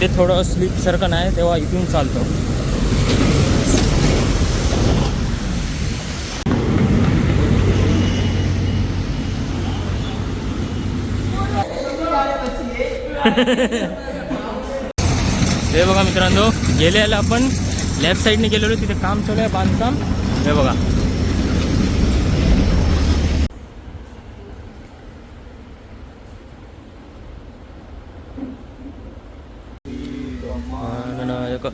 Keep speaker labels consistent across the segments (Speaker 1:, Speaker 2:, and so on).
Speaker 1: इथे थोडं स्लिपसारखं नाही तेव्हा इथून चालतो. हे बघा मित्रांनो गेल्याला आपण लेफ्ट साईडने गेलेलो तिथे काम चालू आहे बांधकाम. हे बघा. नायक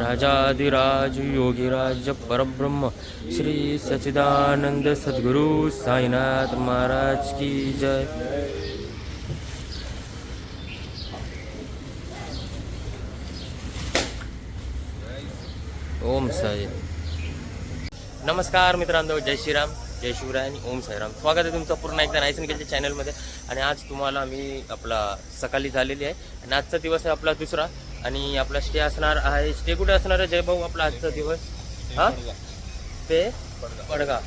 Speaker 1: राजाधिराज योगीराज परब्रह्म श्री सच्चिदानंद सद्गुरू साईनाथ महाराज की जय। ओम साई। नमस्कार मित्रांनो जय श्रीराम जय शिवराय आणि ओम साईराम. स्वागत आहे तुमचं पूर्ण एकदा नाईस निकेलच्या चॅनलमध्ये. आणि आज तुम्हाला मी आपला सकाळी झालेली आहे. आणि आजचा दिवस आहे आपला दुसरा. आणि आपला स्टे असणार आहे स्टे कुठे असणार आहे जयभाऊ आपला आजचा दिवस? हां? ते पडगा.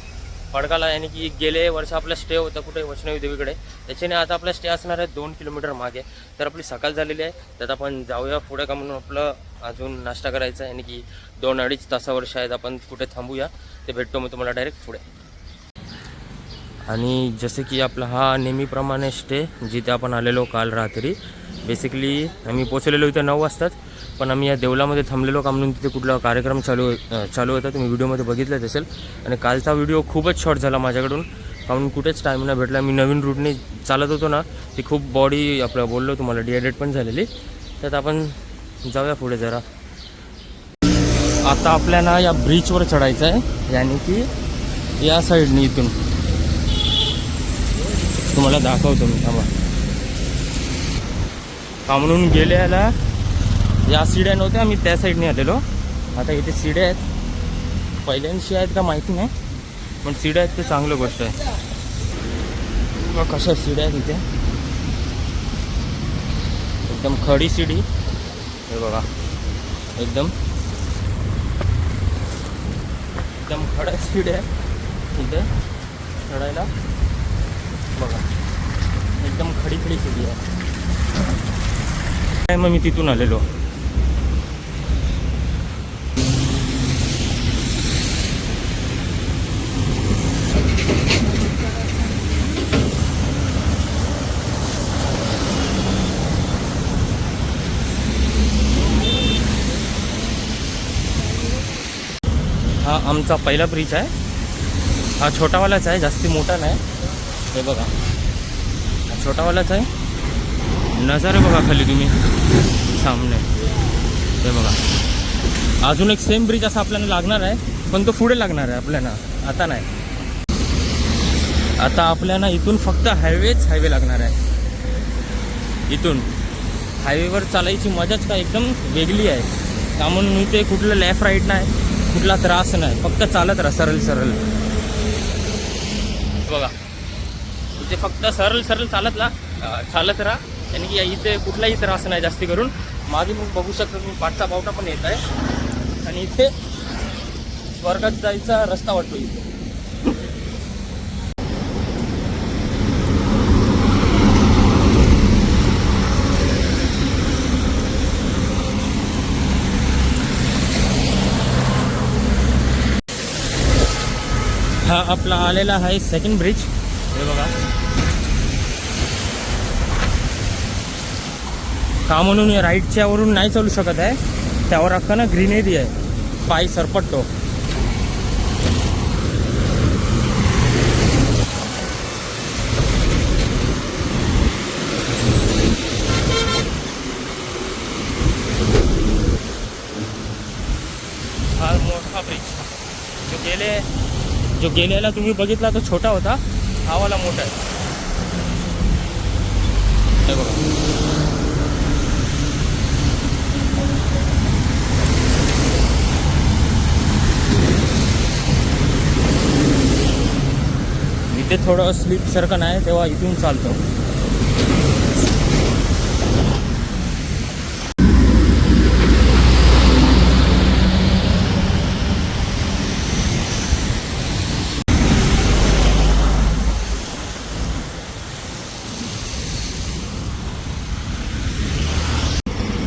Speaker 1: पडगाला यानी की गेले वर्ष आपला स्टे होता कुठे? वैष्णवी देवीकडे. त्याच्याने आता आपला स्टे असणार आहे दोन किलोमीटर मागे. तर आपली सकाळ झालेली आहे. त्यात आपण जाऊया पुढे का म्हणून आपलं अजून नाश्ता करायचा आहे. आणि की दोन अडीच तासावर शायद आपण कुठे थांबूया. ते भेटतो मग तुम्हाला डायरेक्ट पुढे. आणि जसे की आपला हा नेहमीप्रमाणे स्टे जिथे आपण आलेलो काल रात्री. बेसिकली आम्ही पोचलेलो इथे नऊ वाजताच पण आम्ही या देवलामध्ये थांबलेलो का म्हणून तिथे कुठला कार्यक्रम चालू चालू होता तुम्ही व्हिडिओमध्ये बघितलंच असेल. आणि कालचा व्हिडिओ खूपच शॉर्ट झाला माझ्याकडून कारण कुठेच टाईम नाही भेटला. मी नवीन रूटने चालत होतो ना ती खूप बॉडी आपलं बोललो तुम्हाला डिहायड्रेट पण झालेली. त्यात आपण जाऊया पुढे जरा. आता आपल्याला या ब्रिजवर चढायचं आहे यानी की या साईडने इथून. तुम्हाला दाखवतो मी थांबा. का म्हणून या सिड्या नव्हत्या आम्ही त्या साईडने आलेलो. आता इथे सिड्या आहेत. पहिल्यांशी आहेत का माहिती नाही पण सिड्या आहेत ते चांगलं गोष्ट आहे. बघा कशा सिड्या आहेत इथे. एकदम खडी सिडी. हे बघा. एकदम. एकदम खड्या सिड्या आहे इथे चढायला. बघा. एकदम खडी खडी सिडी आहे. काय मग मी तिथून आलेलो? हा आमचा पहिला ब्रिज आहे. हा छोटावालाच आहे जास्ती मोठा नाही. हे बघा. छोटावालाच आहे. नजारे बघा खाली तुम्ही. सामने. हे बघा. अजून एक सेम ब्रिज असा आपल्याला लागणार आहे पण तो पुढे लागणार आहे आपल्याला. आता नाही. आता आपल्याला इथून फक्त हायवेच हायवे लागणार आहे. इथून. हायवेवर चालायची मजाच का एकदम वेगळी आहे. का म्हणून इथे कुठलं लेफ्ट राईट नाही कुठला त्रास नाही. फक्त चालत राहा सरळ सरळ. बघा. ते फक्त सरळ सरळ चालत ला चालत राहा. आणि की इथे कुठलाही त्रास नाही जास्ती करून. मागे मग बघू शकता तुम्ही पाठचा बावटा पण येत आहे. आणि इथे स्वर्गात जायचा रस्ता वाटतो इथे. हा आपला आलेला आहे सेकंड ब्रिज हे बघा. का म्हणून राईटच्यावरून राईटच्या वरून नाही चालू शकत आहे? त्यावर अख्खा ना ग्रीनरी आहे. पाय सरपटतो. हा मोठा ब्रिज जो गेले जो गेलेला तुम्ही बघितला तो छोटा होता. हा वाला मोठा आहे. बघा. थोडं स्लिपसारखं नाही तेव्हा इथून चालतो.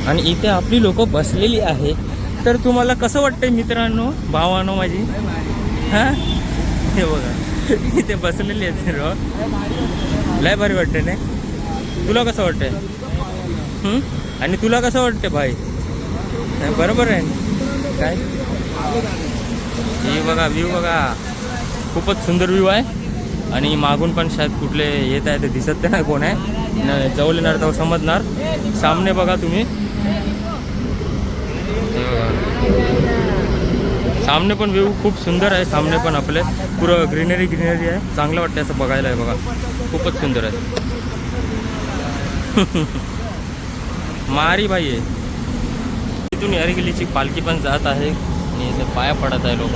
Speaker 1: आणि इथे आपली लोक बसलेली आहे. तर तुम्हाला कसं वाटतंय मित्रांनो भावानो माझी? हां? हे बघा. इथे बसलेली आहेत सर्व. लय भारी वाटते नाही? तुला कसं वाटतंय? आणि तुला कसं वाटते भाई? बरोबर आहे. काय? व्ह्यू बघा व्ह्यू बघा. खूपच सुंदर व्ह्यू आहे. आणि मागून पण शायद कुठले येत आहे ते दिसत तर नाही कोण आहे. न- जवळ येणार तर समजणार. सामने बघा तुम्ही. बघा. सामने पण व्ह्यू खूप सुंदर आहे. सामने पण आपले. पुरं ग्रीनरी ग्रीनरी आहे. चांगलं वाटतं असं बघायला आहे बघा. खूपच सुंदर आहे. मारी बाई आहे. तिथून यारगिलीची पालखी पण जात आहे. आणि इथे पाया पडत आहे लोक.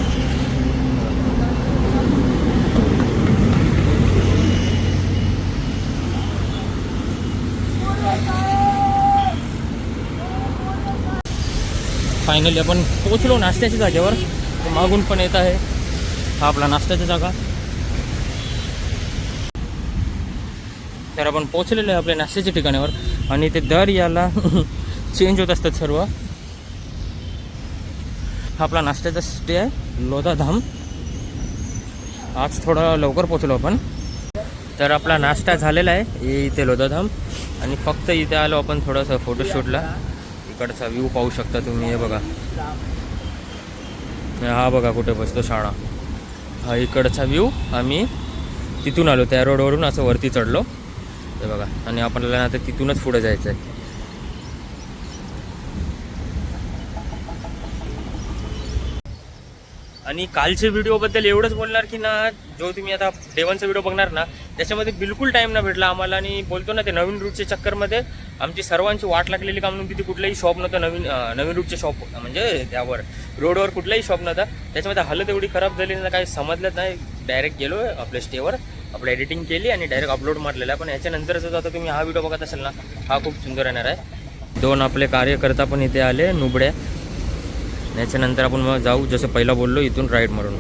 Speaker 1: फायनली आपण पोचलो नाश्त्याच्या जागेवर. मागून पण येत आहे. हा आपला नाश्त्याचा जागा. तर आपण पोचलेलो आहे आपल्या नाश्त्याच्या ठिकाणावर आणि ते दर याला चेंज होत असतात सर्व. हा आपला नाश्त्याचा स्टे आहे लोधाधाम आज थोडा लवकर पोचलो आपण. तर आपला नाश्ता झालेला आहे हे इथे लोधाधाम आणि फक्त इथे आलो आपण थोडंसं फोटोशूटला इकडचा व्ह्यू पाहू शकता तुम्ही हे बघा. हा बघा कुठे बसतो शाळा. हा इकडचा व्ह्यू आम्ही तिथून आलो. त्या रोडवरून असं वरती चढलो. ते बघा. आणि आपल्याला आता तिथूनच पुढे जायचं आहे आणि कालच्या व्हिडिओबद्दल एवढंच बोलणार की ना जो तुम्ही आता देवांचा व्हिडिओ बघणार ना त्याच्यामध्ये बिलकुल टाईम ना भेटला आम्हाला. आणि बोलतो ना ते नवीन रूटच्या चक्करमध्ये आमची सर्वांची वाट लागलेली काम नव्हती. तिथे कुठलंही शॉप नव्हतं नवीन नवीन रूटचे शॉप म्हणजे त्यावर रोडवर कुठलाही शॉप नव्हता. त्याच्यामध्ये हालत एवढी खराब झाली ना काही समजलंच नाही. डायरेक्ट गेलो आपल्या स्टेवर आपलं एडिटिंग केली आणि डायरेक्ट अपलोड मारलेला. आहे पण याच्यानंतरच आता तुम्ही हा व्हिडिओ बघत असाल ना हा खूप सुंदर येणार आहे. दोन आपले कार्यकर्ता पण इथे आले नुबड्या. याच्यानंतर आपण मग जाऊ जसं पहिला बोललो इथून राईड मारून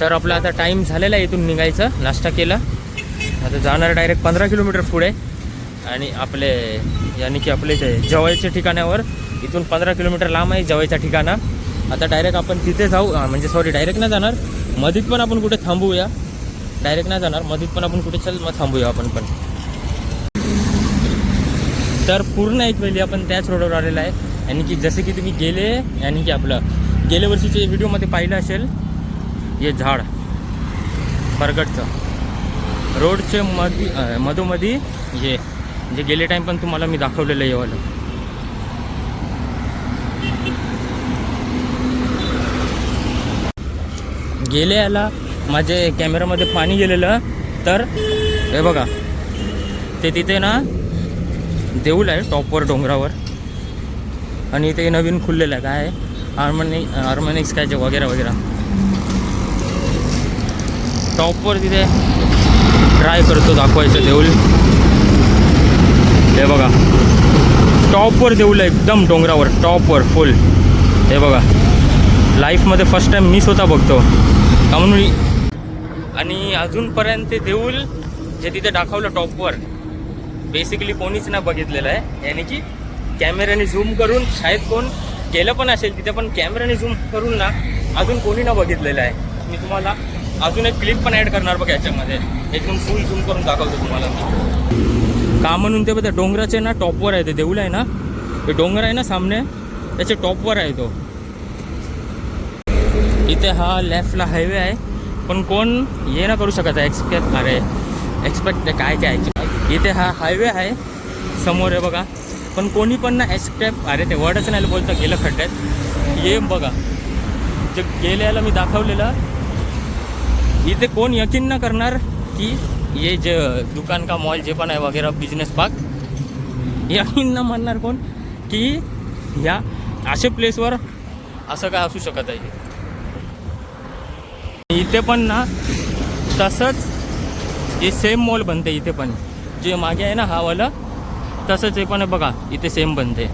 Speaker 1: तर आपला आता टाईम झालेला आहे इथून निघायचं नाश्ता केला. आता जाणार डायरेक्ट पंधरा किलोमीटर पुढे. आणि आपले यानी की आपले ते जवळच्या ठिकाणावर इथून पंधरा किलोमीटर लांब आहे जवळच्या ठिकाणा. आता डायरेक्ट आपण तिथे जाऊ म्हणजे सॉरी डायरेक्ट नाही जाणार. मधीत पण आपण कुठे थांबूया. डायरेक्ट नाही जाणार मधीत पण आपण कुठे चल मग थांबूया आपण पण. तर पूर्ण एक वेळी आपण त्याच रोडवर आलेला आहे. आणि की जसे की तुम्ही गेले यानी की आपलं गेल्या वर्षीचे व्हिडिओमध्ये पाहिलं असेल हे झाड बरगडचं. रोडचे मधी मधोमधी हे जे गेले टाईम पण तुम्हाला मी दाखवलेलं आहे गेले याला माझे कॅमेरामध्ये पाणी गेलेलं तर हे बघा ते तिथे ना देऊळ आहे टॉपवर डोंगरावर. आणि ते नवीन खुललेलं आहे. काय हार्मोनि हार्मोनिक्स काय जे वगैरे वगैरे. टॉपवर तिथे ट्राय करतो दाखवायचं देऊळ हे बघा. टॉपवर देऊळ आहे एकदम डोंगरावर टॉपवर फुल हे बघा. लाईफमध्ये फर्स्ट टाईम मी स्वतः बघतो. का म्हणून आणि अजूनपर्यंत ते देऊल जे तिथे दाखवलं टॉपवर बेसिकली कोणीच नाही बघितलेलं आहे. याने की कॅमेऱ्याने झूम करून शाळेत कोण गेलं पण असेल तिथे पण कॅमेऱ्याने झूम करून ना अजून कोणी ना बघितलेलं आहे. मी तुम्हाला अजून एक क्लिप पण ॲड करणार बघा याच्यामध्ये. एकदम फुल झूम करून दाखवतो तुम्हाला का म्हणून ते बघा डोंगराचे ना टॉपवर आहे ते देऊळ आहे ना? ते डोंगर आहे ना सामने? त्याच्या टॉपवर आहे तो. इथे हा लेफ्टला हायवे आहे. पण कोण हे ना करू शकत आहे एक्सपेक्ट अरे एक्सपेक्ट काय काय इथे हा हायवे आहे. समोर आहे बघा. पण कोणी पण ना एक्सपेक्ट अरे ते वर्डच नाही बोलतं गेलं खड्ड्यात ये बघा. जे गेल्याला मी दाखवलेलं इथे कोण यकीन न करणार की हे जे दुकान का मॉल जे पण आहे वगैरे बिझनेस पार्क यकीन न म्हणणार कोण की ह्या अशा प्लेसवर असं काय असू शकत आहे? इथे पण ना तसंच हे सेम मॉल बनते इथे पण. जे मागे आहे ना हा वाला तसंच हे पण आहे बघा इथे सेम बनते.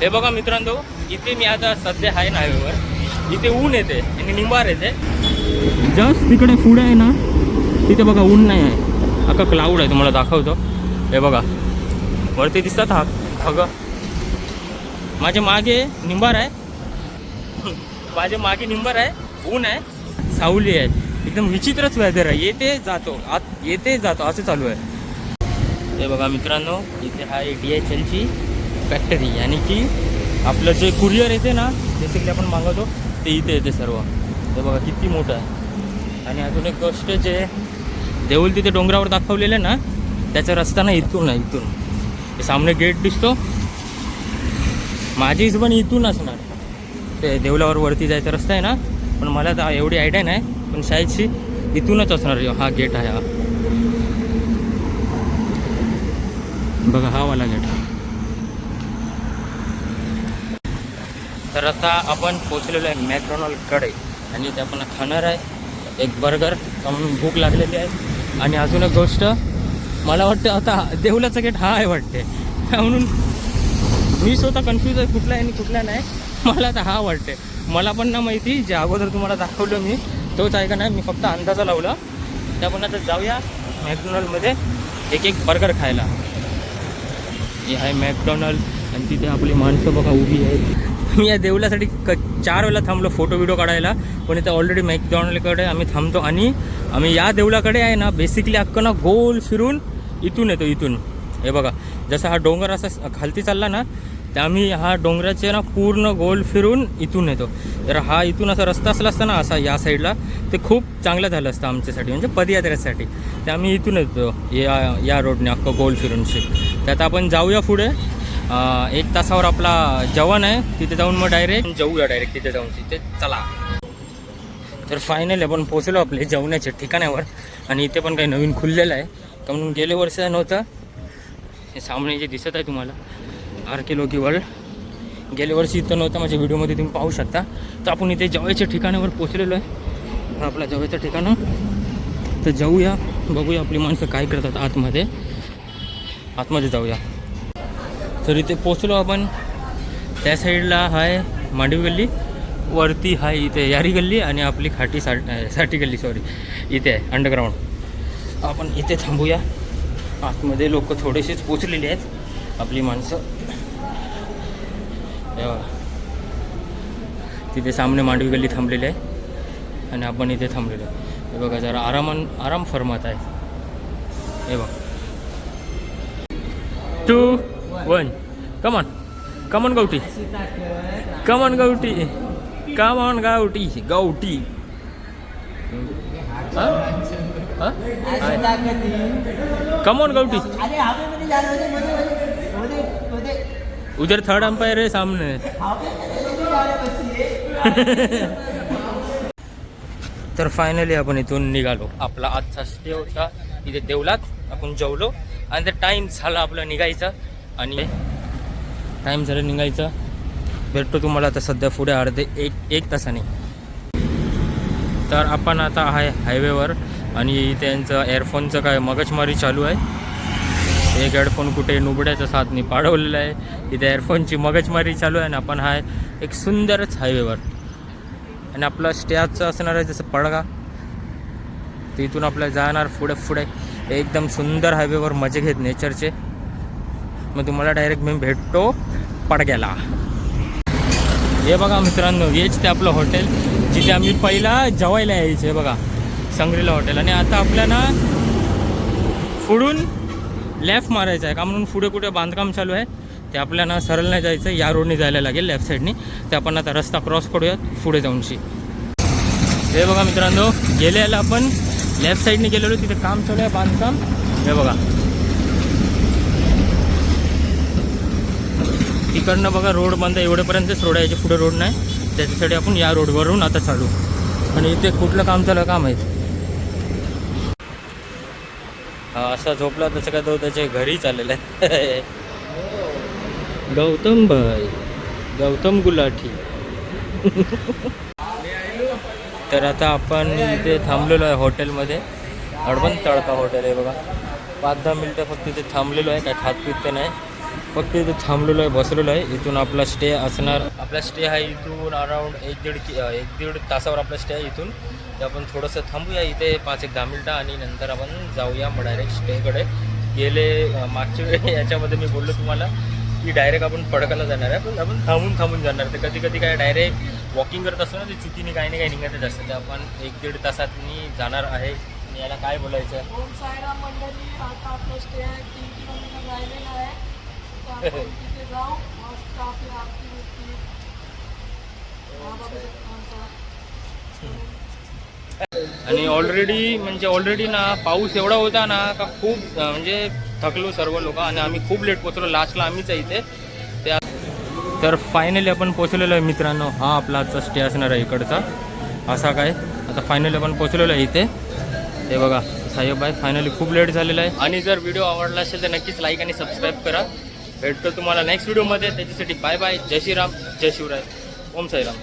Speaker 1: हे बघा मित्रांनो इथे मी आता सध्या आहे ना हायवेवर इथे ऊन येते आणि निंबार येते. जस्ट तिकडे पुढे आहे ना तिथे बघा ऊन नाही आहे. अख्खा क्लाऊड आहे तुम्हाला दाखवतो. हे बघा वरती दिसतात हा अगं. माझ्या मागे निंबार आहे. माझ्या मागे निंबार आहे ऊन आहे सावली आहे. एकदम विचित्रच वेदर आहे. येते जातो. आत येते जातो. असं चालू आहे. हे बघा मित्रांनो इथे हा ए डी एच एलची फॅक्टरी आणि की आपलं जे कुरिअर येते ना बेसिकली आपण मागवतो ते इथे येते सर्व. हे बघा किती मोठं आहे. आणि अजून एक गोष्ट जे देऊल तिथे डोंगरावर दाखवलेलं आहे ना त्याचा रस्ता ना इथून आहे इथून. सामने गेट दिसतो. माझी हिशोबाने इथून असणार. ते देवलावर वरती जायचा रस्ता आहे ना पण मला तर एवढी आयडिया नाही पण शायदशी इथूनच असणार हा गेट आहे हा. बघा हा वाला गेट. तर आता आपण पोचलेलो आहे मॅकडॉनल्डकडे आणि ते आपण खाणार आहे. एक बर्गर म्हणून भूक लागलेली आहे. आणि अजून एक गोष्ट मला वाटतं आता देवलाचा गेट हा आहे वाटते. म्हणून मी स्वतः कन्फ्यूज आहे कुठला आहे आणि कुठला नाही. मला आता हा वाटते. मला पण ना माहिती जे अगोदर तुम्हाला दाखवलं मी तोच आहे का नाही. मी फक्त अंदाजा लावला. त्या पण आता जाऊया मॅकडॉनल्डमध्ये एक एक बर्गर खायला. हे आहे मॅकडॉनल्ड आणि तिथे आपली माणसं बघा उभी आहेत. मी या देवलासाठी क चार वेळेला थांबलो फोटो व्हिडिओ काढायला पण इथे ऑलरेडी मॅकडॉनल्डकडे आम्ही थांबतो आणि आम्ही या देवलाकडे आहे ना बेसिकली अख्खं ना गोल फिरून इथून येतो इथून. हे बघा जसा हा डोंगर असा खालती चालला ना तर आम्ही हा डोंगराचे ना पूर्ण गोल फिरून इथून येतो. तर हा इथून असा रस्ता असला असता ना असा या साईडला ते खूप चांगलं झालं असतं आमच्यासाठी म्हणजे पदयात्रेसाठी. तर आम्ही इथून येतो या या रोडने अख्खं गोल फिरूनशी. तर आता आपण जाऊया पुढे. एक तासावर आपला जेवण आहे तिथे जाऊन मग डायरेक्ट जाऊया डायरेक्ट तिथे जाऊन तिथे चला. तर फायनली आपण पोचलो आपले जेवणाच्या ठिकाणावर. आणि इथे पण काही नवीन खुललेलं आहे. तर म्हणून गेले वर्ष नव्हतं. हे सामने जे दिसत आहे तुम्हाला. आर के लोकी वर्ल्ड गेल्या वर्षी इथं नव्हतं माझ्या व्हिडिओमध्ये तुम्ही पाहू शकता. तर आपण इथे जेवायच्या ठिकाणावर पोचलेलो आहे. आपल्या आपला ठिकाणं. तर जाऊया बघूया आपली माणसं काय करतात आतमध्ये. आतमध्ये जाऊया. तर इथे पोचलो आपण. त्या साईडला आहे मांडवी गल्ली. वरती आहे इथे यारी गल्ली आणि आपली खाटी सा साठी गल्ली सॉरी इथे आहे अंडरग्राऊंड आपण इथे थांबूया. आतमध्ये लोक थोडेसेच पोचलेले आहेत. आपली माणसं. बघा. तिथे सामने मांडवी गल्ली थांबलेली आहे आणि आपण इथे थांबलेलो आहे. हे बघा जरा आरामान आराम फरमात आहे. हे बघा. Two one come on come on गवटी come on गवटी कमॉन गावटी गावटी कमॉन गवटी उधर थर्ड अंपायर है सामने। तर फायनली आपण इथून निघालो. आपला आजचा स्टे होता इथे देवलात. आपण जेवलो. आणि ते टाईम झाला आपला निघायचा. आणि टाईम झालं निघायचा. भेटतो तुम्हाला आता सध्या पुढे अर्धे एक एक तासाने. तर आपण आता आहे हायवेवर आणि त्यांचं एअरफोनचं काय मगजमारी चालू आहे. एक हेडफोन कुठे नुबड्याच्या साथनी पाडवलेला आहे. तिथे एअरफोनची मगजमारी चालू आहे आणि आपण आहे एक सुंदरच हायवेवर आणि आपलं स्टेजचं असणार आहे जसं पडगा. तिथून आपल्याला जाणार पुढे पुढे. एकदम सुंदर हायवेवर मजे घेत नेचरचे मग तुम्हाला डायरेक्ट मी भेटतो पडग्याला. हे बघा मित्रांनो हेच ते आपलं हॉटेल जिथे आम्ही पहिला जेवायला यायचे बघा. संग्रीला हॉटेल आणि आता आपल्याला फुडून लेफ्ट मारायचं आहे. का म्हणून पुढे कुठे बांधकाम चालू आहे? ते आपल्याला सरळ नाही जायचं या रोडने जायला लागेल लेफ्ट साईडनी ते आपण आता रस्ता क्रॉस करूयात. पुढे जाऊनशी हे बघा मित्रांनो गेल्याला आपण लेफ्ट साईडने गेलेलो. तिथे काम चालू आहे बांधकाम. हे बघा. तिकडनं बघा रोड बंद आहे, एवढेपर्यंतच रोड आहे. पुढे रोड नाही. त्याच्यासाठी आपण या रोडवरून आता चालू. आणि इथे कुठलं काम चालू आहे? का माहीत हा असा झोपला तसं काय तो त्याच्या घरी चाललेला आहे गौतम भाई गौतम गुलाठी. तर आता आपण इथे थांबलेलो आहे हॉटेलमध्ये. अडबन तडका हॉटेल आहे बघा. पाच दहा मिनटं फक्त इथे थांबलेलो आहे काय खात पित नाही. फक्त इथे थांबलेलो आहे बसलेलो आहे. इथून आपला स्टे असणार. आपला स्टे आहे इथून अराऊंड एक दीड कि एक दीड तासावर आपला स्टे आहे इथून. ते आपण थोडंसं थांबूया इथे पाच एक दहा मिनटं आणि नंतर आपण जाऊया मग डायरेक्ट स्टेकडे गेले मागच्या वेळी याच्यामध्ये मी बोललो तुम्हाला की डायरेक्ट आपण पडकाला जाणार आहे. पण आपण थांबून थांबून जाणार. तर कधी कधी काय डायरेक्ट वॉकिंग करत असतो ना ते चुकीने काही नाही काही निघतच असतं. तर आपण एक दीड तासात मी जाणार आहे. याला काय बोलायचं?
Speaker 2: आहे. तिथे जाऊ मस्त आपली आरती बिरती
Speaker 1: आणि ऑलरेडी म्हणजे ऑलरेडी ना पाऊस एवढा होता ना का खूप म्हणजे थकलो सर्व लोक आणि आम्ही खूप लेट पोचलो लास्टला आम्हीच आहे इथे. त्या तर फायनली आपण पोचलेलो आहे मित्रांनो. हा आपला आजचा स्टे असणार आहे इकडचा. असा काय? आता फायनली आपण पोचलेलो आहे इथे. ते बघा साहेब आहे फायनली खूप लेट झालेला आहे. आणि जर व्हिडिओ आवडला असेल तर नक्कीच लाईक आणि सबस्क्राईब करा. भेटतो तुम्हाला नेक्स्ट व्हिडिओमध्ये त्याच्यासाठी बाय बाय जय श्रीराम. जय शिवराय. ओम साईराम.